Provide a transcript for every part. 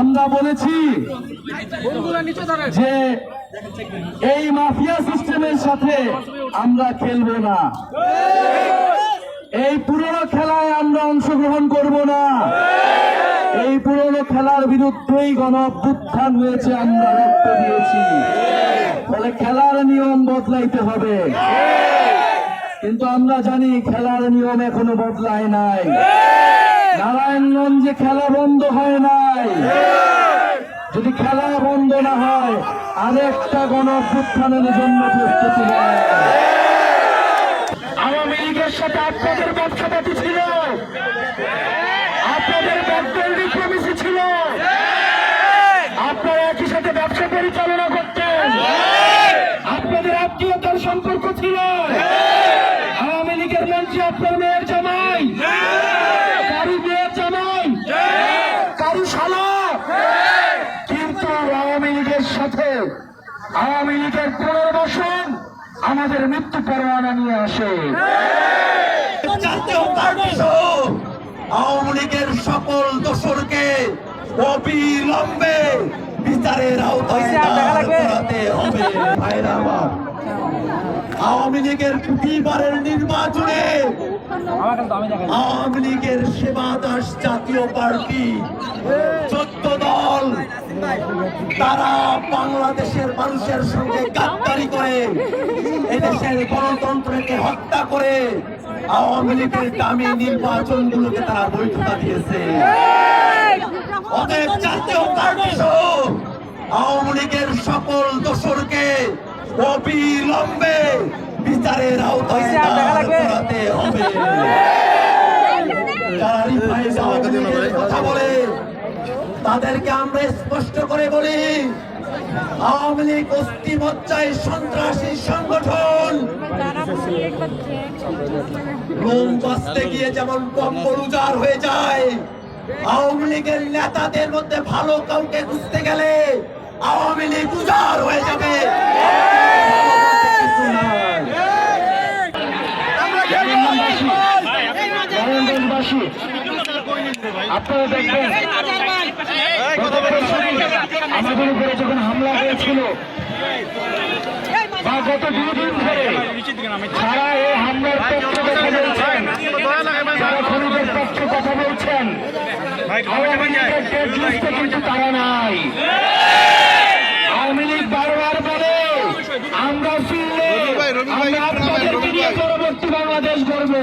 আমরা বলেছি যে এই মাফিয়া সিস্টেমের সাথে আমরা খেলব না। এই পুরনো খেলায় আমরা অংশগ্রহণ করব না। এই পুরনো খেলার বিরুদ্ধেই গণ অভ্যুত্থান হয়েছে আমরা রক্ত দিয়েছি। ফলে খেলার নিয়ম বদলাইতে হবে। কিন্তু আমরা জানি খেলার নিয়ম এখনও বদলায় নাই। নারায়ণগঞ্জে খেলা বন্ধ হয় নাই। যদি খেলা বন্ধ না হয়, আরেকটা গণ অভ্যুত্থানের জন্য প্রস্তুতি আওয়ামী লীগের সাথে আপনাদের ব্যবসাপাতি ছিল। আপনাদের ব্যাকডোর ডিপ্লোমেসি ছিল। আপনারা একই সাথে ব্যবসা পরিচালনা করতেন। আপনাদের আত্মীয়তার সম্পর্ক ছিল। আওয়ামী লীগের মন্ত্রী আপনার মেয়ের জামাই কারু মেয়ের জামাই কারু শালা কিন্তু আওয়ামী লীগের সাথে আওয়ামী লীগের পুনর্বাসন আমাদের মৃত্যু পরোয়ানা নিয়ে আসে। জাতীয় পার্টি সহ আওয়ামী লীগের সকল দোষরকে অবিলম্বে বিচারের আওতায় করাতে হবে। আওয়ামী লীগের প্রতিবারের নির্বাচনে আওয়ামী লীগের সেবা জাতীয় পার্টি, চোদ্দ দল, তারা বাংলাদেশের মানুষের সঙ্গে গাদ্দারি করে, এদেশের গণতন্ত্রকে হত্যা করে আওয়ামী লীগের দামি নির্বাচনগুলোকে তারা বৈধতা দিয়েছে। আওয়ামী লীগের সকল দোসরকে অবিলম্বে বিচারের আওতায় করাতে হবে। যারা রিফাইন আওয়ামী লীগের কথা বলে তাদেরকে আমরা স্পষ্ট করে বলি আওয়ামী লীগ অস্থিমজ্জায় সন্ত্রাসী সংগঠন। লোম বাঁচতে গিয়ে যেমন কম্বল উজাড় হয়ে যায় আওয়ামী লীগের নেতাদের মধ্যে ভালো কাউকে খুঁজতে গেলে আওয়ামী লীগ উজাড় হয়ে যাবে। কিছু নাই। নারায়ণগঞ্জবাসী আপনারা দেখবেন আমাদের উপরে যখন হামলা হয়েছিল বা গত দুদিন ধরে সারা এই হামলার পক্ষে কথা বলছেন যারা খনিজের পক্ষে কথা বলছেন কিন্তু তারা নাই আওয়ামী লীগ বারবার বলে আমরা ফিরলে আমরা আপনাদেরকে নিয়ে পরবর্তী বাংলাদেশ গড়বো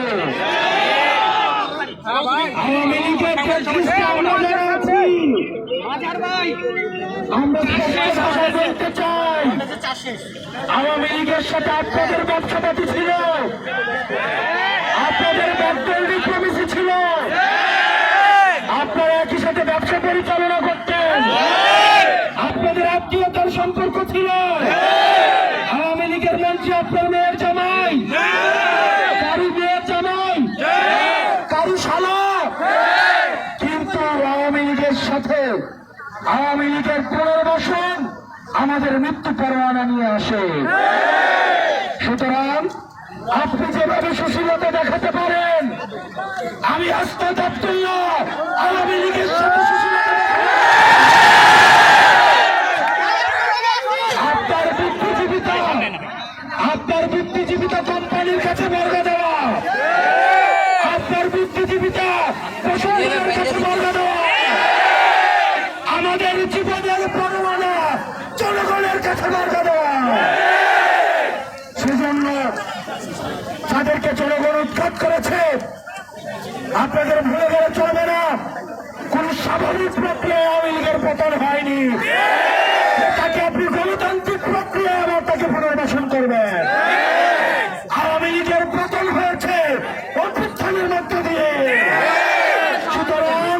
আওয়ামী লীগের প্রেসিডেন্টকে আমরা জানাচ্ছি আমরা সত্য বলতে চাই। আওয়ামী লীগের সাথে আপনাদের ব্যবসাপাতি ছিল? আপনাদের ছিল? আপনারা একই সাথে ব্যবসা পরিচালনা করতেন? আপনাদের আত্মীয়তার সম্পর্ক ছিল আওয়ামী লীগের মন্ত্রী আপনার মেয়ের জামাই কারু মেয়ের জামাই কারু শালা কিন্তু আওয়ামী লীগের সাথে আওয়ামী লীগের পুনর্বাসন আমাদের মৃত্যু পরোয়ানা নিয়ে আসে। সুতরাং আপনি যেভাবে সুশীলতা দেখাতে পারেন, আমি আস্তাদ আব্দুল্লাহ আওয়ামী লীগের আপনার বুদ্ধিজীবিতা আপনার বুদ্ধিজীবিতা কোম্পানির কাছে বর্গা দেওয়া আপনার বুদ্ধিজীবিতা প্রশাসনের কাছে বর্গা দেওয়া আমাদের জীবনের পরমাণা জনগণের কাছে বর্গা দেওয়া সেজন্য যাদেরকে জনগণ উৎখাত করেছে আপনাদের ভুলে গেলে চলবে না স্বাভাবিক প্রক্রিয়ায় আওয়ামী লীগের পতন হয়নি তাকে আপনি গণতান্ত্রিক প্রক্রিয়ায় আবার তাকে পুনর্বাসন করবেন আওয়ামী লীগের পতন হয়েছে অভ্যুত্থানের মধ্য দিয়ে সুতরাং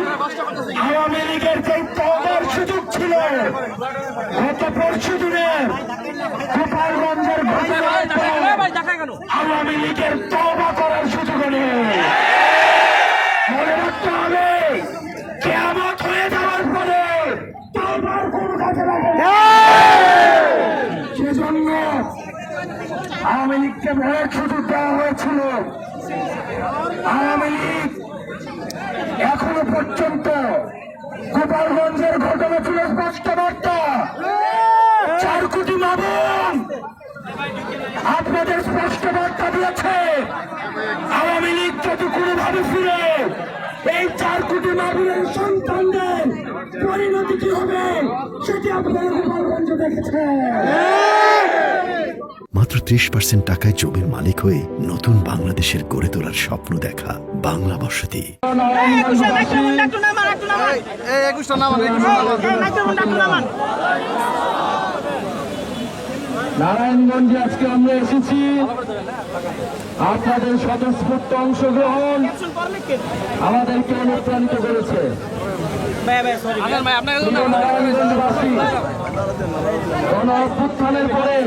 আওয়ামী লীগের যে তবার সুযোগ ছিল গত পরশু দিনে গোপালগঞ্জের ঘটনার পর আওয়ামী লীগের তবা করার সুযোগ নেই মনে রাখতে হবে কেয়ামত হয়ে যাওয়ার পরে তবার কোনো কাজে লাগে না। সেজন্য ভয়ের সুযোগ দেওয়া হয়েছিল। আওয়ামী লীগ এখনও পর্যন্ত গোপালগঞ্জের ঘটনা ছিল স্পষ্ট বার্তা। চার কোটি মামুন আপনাদের স্পষ্ট বার্তা দিয়েছে। আওয়ামী লীগ যদি কোনোভাবে ফিরে, এই চার কোটি মামুনের সন্তানদের পরিণতি কি হবে, সেটি আপনারা গোপালগঞ্জে দেখেছেন। ত্রিশ পার্সেন্ট টাকায় জমির মালিক হয়ে নতুন বাংলাদেশের গড়ে তোলার স্বপ্ন দেখা বাংলা বসতি। নারায়ণগঞ্জে আজকে আমরা এসেছি। আপনাদের স্বতঃস্ফূর্ত অংশগ্রহণ আমাদেরকে অনুপ্রাণিত করেছে। গণ অভ্যুত্থানের পরে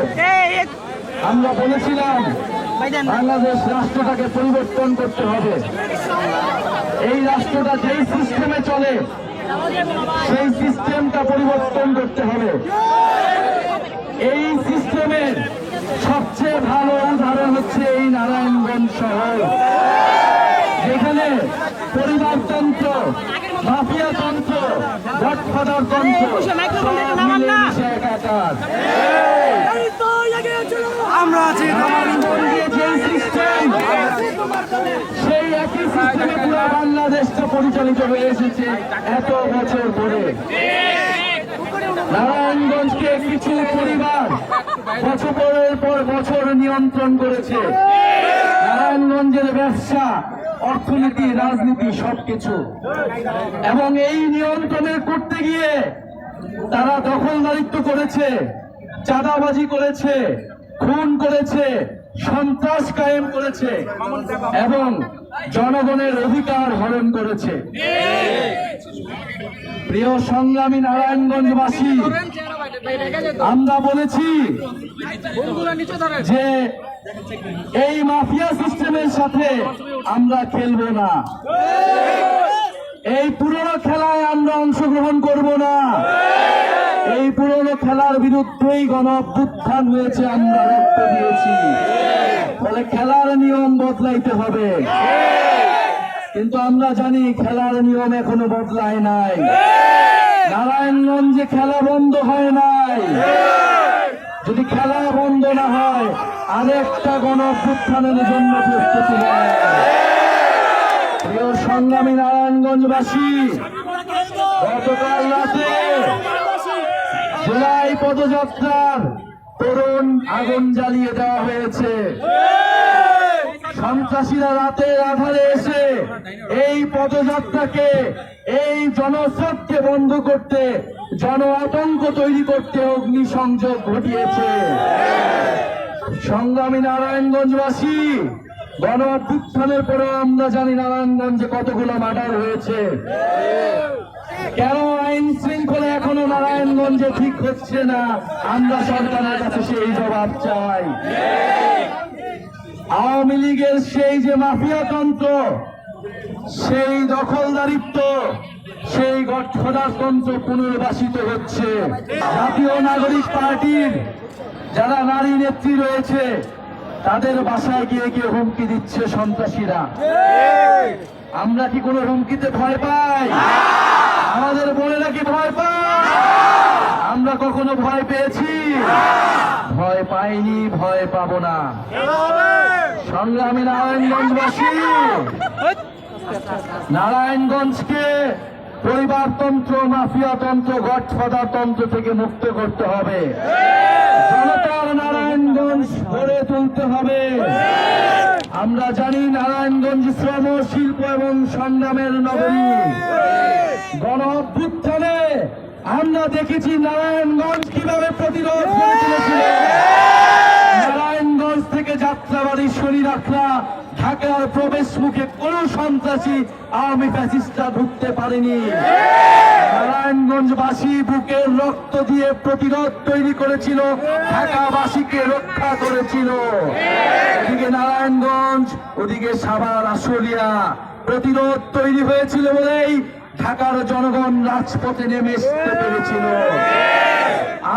আমরা বলেছিলাম বাংলাদেশ রাষ্ট্রটাকে পরিবর্তন করতে হবে। এই রাষ্ট্রটা যেই সিস্টেমে চলে সেই সিস্টেমটা পরিবর্তন করতে হবে। এই সিস্টেমের সবচেয়ে ভালো উদাহরণ হচ্ছে এই নারায়ণগঞ্জ শহর। যেখানে পরিবারতন্ত্র মাফিয়াতন্ত্র গডফাদার তন্ত্র সব মিলেমিশে একাকার। আমরা আছি সেই একই সিস্টেমে পুরো বাংলাদেশটা পরিচালিত হয়ে এসেছে এত বছর ধরে। নারায়ণগঞ্জকে কিছু পরিবার বছরের পর বছর নিয়ন্ত্রণ করেছে। নারায়ণগঞ্জের ব্যবসা, অর্থনীতি, রাজনীতি সবকিছু। এবং এই নিয়ন্ত্রণের করতে গিয়ে তারা দখলদারিত্ব করেছে। চাঁদাবাজি করেছে, খুন করেছে, সন্ত্রাস কায়েম করেছে এবং জনগণের অধিকার হরণ করেছে। প্রিয় সংগ্রামী নারায়ণগঞ্জবাসী, আমরা বলেছি যে এই মাফিয়া সিস্টেমের সাথে আমরা খেলব না। এই পুরনো খেলায় আমরা অংশগ্রহণ করব না। এই পুরনো খেলার বিরুদ্ধেই গণ অভ্যুত্থান হয়েছে, আমরা রক্ত দিয়েছি। ফলে খেলার নিয়ম বদলাইতে হবে। কিন্তু আমরা জানি খেলার নিয়ম এখনও বদলায় নাই। নারায়ণগঞ্জে খেলা বন্ধ হয় নাই। যদি খেলা বন্ধ না হয়, আরেকটা গণ অভ্যুত্থানের জন্য প্রস্তুতি প্রিয় সংগ্রামী নারায়ণগঞ্জবাসী, গতকাল রাতে জুলাই পদযাত্রার তরুণ আগুন জ্বালিয়ে দেওয়া হয়েছে। সন্ত্রাসীরা রাতের আধারে এসে এই পদযাত্রাকে, এই জনস্রোতকে বন্ধ করতে, জন আতঙ্ক তৈরি করতে অগ্নিসংযোগ ঘটিয়েছে। সংগ্রামী নারায়ণগঞ্জবাসী, গণ অভ্যুত্থানের পরে আমরা জানি নারায়ণগঞ্জে কতগুলো মার্ডার হয়েছে। কেন আইন শৃঙ্খলা এখনও নারায়ণগঞ্জে ঠিক হচ্ছে না? আমরা সরকারের কাছে সেই জবাব চাই। আওয়ামী লীগের সেই যে মাফিয়াতন্ত্র সেই দখলদারিত্ব, সেই গঠফদারতন্ত্র পুনর্বাসিত হচ্ছে। জাতীয় নাগরিক পার্টির যারা নারী নেত্রী রয়েছে, তাদের বাসায় গিয়ে গিয়ে হুমকি দিচ্ছে সন্ত্রাসীরা। আমরা কি কোনো হুমকিতে ভয় পাই? আমাদের বোনেরা কি ভয় পায়? আমরা কখনো ভয় পেয়েছি? ভয় পাইনি, ভয় পাবো না। সংগ্রামী নারায়ণগঞ্জবাসী, নারায়ণগঞ্জকে পরিবারতন্ত্র, মাফিয়াতন্ত্র গডফাদার তন্ত্র থেকে মুক্ত করতে হবে। জনতার নারায়ণগঞ্জ গড়ে তুলতে হবে। আমরা জানি নারায়ণগঞ্জ শ্রম, শিল্প এবং সংগ্রামের নগরী। গণ অভ্যুত্থানে আমরা দেখেছি নারায়ণগঞ্জ কীভাবে প্রতিরোধ নারায়ণগঞ্জ থেকে যাত্রাবাড়ি শরীরাখরা ঢাকার প্রবেশ মুখে কোন সন্ত্রাসী আওয়ামী ফ্যাসিস্টরা ঢুকতে পারেনি। নারায়ণগঞ্জবাসী বুকের রক্ত দিয়ে প্রতিরোধ তৈরি করেছিল, ঢাকাবাসীকে রক্ষা করেছিল। এদিকে নারায়ণগঞ্জ, ওদিকে সাভার, আশুলিয়া প্রতিরোধ তৈরি হয়েছিল বলেই ঢাকার জনগণ রাজপথে নেমে আসতে পেরেছিল।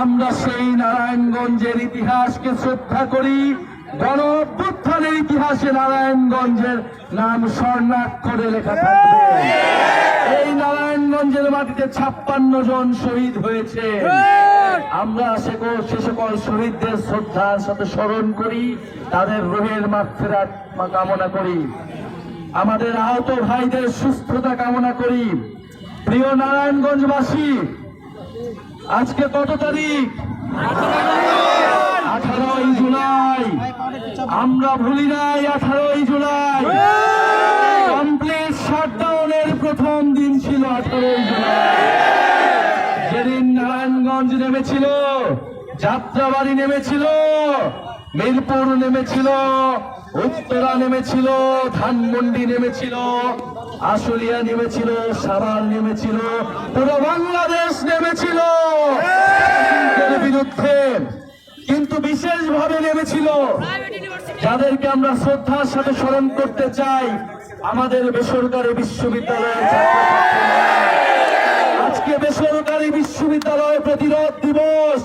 আমরা সেই নারায়ণগঞ্জের ইতিহাসকে শ্রদ্ধা করি, গণ ইতিহাসে নারায়ণগঞ্জের নাম স্বর্ণাক্ষরে লেখা থাকবে। এই নারায়ণগঞ্জের মাটিতে ছাপ্পান্ন জন শহীদ হয়েছে। আমরা সে সকল শহীদদের শ্রদ্ধার সাথে স্মরণ করি, তাদের রোহের মাগফিরাত কামনা করি। আমাদের আহত ভাইদের সুস্থতা কামনা করি। প্রিয় নারায়ণগঞ্জবাসী, আজকে কত তারিখ আঠারোই জুলাই আমরা ভুলি নাই আঠারোই জুলাই। কমপ্লিট শাটডাউনের প্রথম দিন ছিল আঠারোই জুলাই। যেদিন নারায়ণগঞ্জ নেমেছিল যাত্রাবাড়ি নেমেছিল মিরপুর নেমেছিল উত্তরা নেমেছিল ধানমন্ডি নেমেছিল আশুলিয়া নেমেছিল সাভার নেমেছিল পুরো বাংলাদেশ নেমেছিল। বিরুদ্ধে কিন্তু বিশেষভাবে নেমেছিল। যাদেরকে আমরা শ্রদ্ধার সাথে স্মরণ করতে চাই, আমাদের বেসরকারি বিশ্ববিদ্যালয়ের। আজকে বেসরকারি বিশ্ববিদ্যালয় প্রতিরোধ দিবস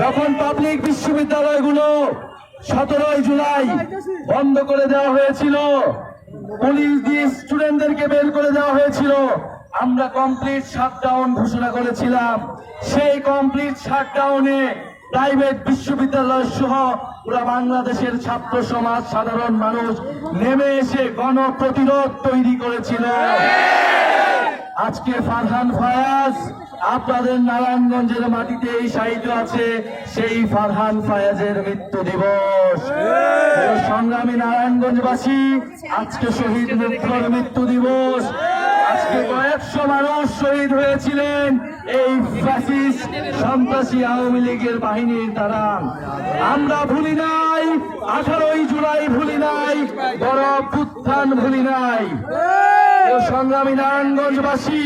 যখন পাবলিক বিশ্ববিদ্যালয়গুলো সতেরোই জুলাই বন্ধ করে দেওয়া হয়েছিল, পুলিশ দিয়ে স্টুডেন্টদেরকে বের করে দেওয়া হয়েছিল, আমরা কমপ্লিট শাটডাউন ঘোষণা করেছিলাম সেই কমপ্লিট শাটডাউনে প্রাইভেট বিশ্ববিদ্যালয় সহ পুরো বাংলাদেশের ছাত্র সমাজ সাধারণ মানুষ নেমে এসে গণপ্রতিরোধ তৈরি করেছিল। আজকে ফারহান ফায়াজ আপনাদের নারায়ণগঞ্জের মাটিতে এই সাহিত্য আছে সেই ফারহান ফায়াজের মৃত্যু দিবস। সংগ্রামী নারায়ণগঞ্জবাসী আজকে শহীদ মুগ্ধর মৃত্যু দিবস। আজকে কয়েকশো মানুষ শহীদ হয়েছিলেন। এই ফ্যাসিস্ট সন্ত্রাসী আওয়ামী লীগের বাহিনীর দ্বারা। আমরা ভুলি নাই, আঠারোই জুলাই ভুলি নাই, বড় অভ্যুত্থান ভুলি নাই। সংগ্রামী নারায়ণগঞ্জবাসী,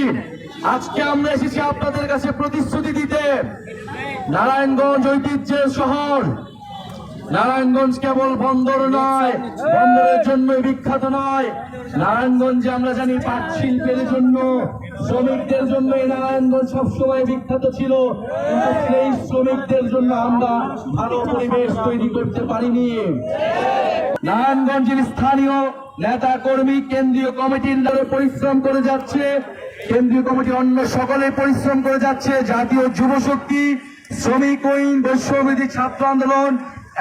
আজকে আমরা এসেছি আপনাদের কাছে প্রতিশ্রুতি দিতে। নারায়ণগঞ্জ ঐতিহ্যের শহর নারায়ণগঞ্জ কেবল বন্দর নয়, বন্দরের জন্য বিখ্যাত নয়। নারায়ণগঞ্জে আমরা জানি পাট শিল্পের জন্য, শ্রমিকদের জন্য এই নারায়ণগঞ্জ সবসময় বিখ্যাত ছিল। কিন্তু সেই শ্রমিকদের জন্য আমরা ভালো পরিবেশ তৈরি করতে পারিনি। নারায়ণগঞ্জের স্থানীয় নেতা, কর্মী, কেন্দ্রীয় কমিটির দ্বারা পরিশ্রম করে যাচ্ছে। কেন্দ্রীয় কমিটি অন্য সকলে পরিশ্রম করে যাচ্ছে। জাতীয় যুব শক্তি, শ্রমিক ঐন বৈশ্যবিধি ছাত্র আন্দোলন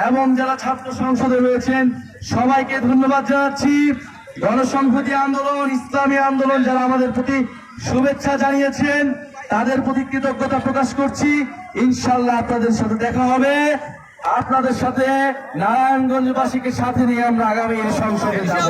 এবং যারা ছাত্র সংসদে রয়েছেন সবাইকে ধন্যবাদ জানাচ্ছি। গণসংহতি আন্দোলন ইসলামী আন্দোলন যারা আমাদের প্রতি শুভেচ্ছা জানিয়েছেন তাদের প্রতি কৃতজ্ঞতা প্রকাশ করছি। ইনশাল্লাহ আপনাদের সাথে দেখা হবে। আপনাদের সাথে নারায়ণগঞ্জবাসীকে সাথে নিয়ে আমরা আগামী সংসদে যাব।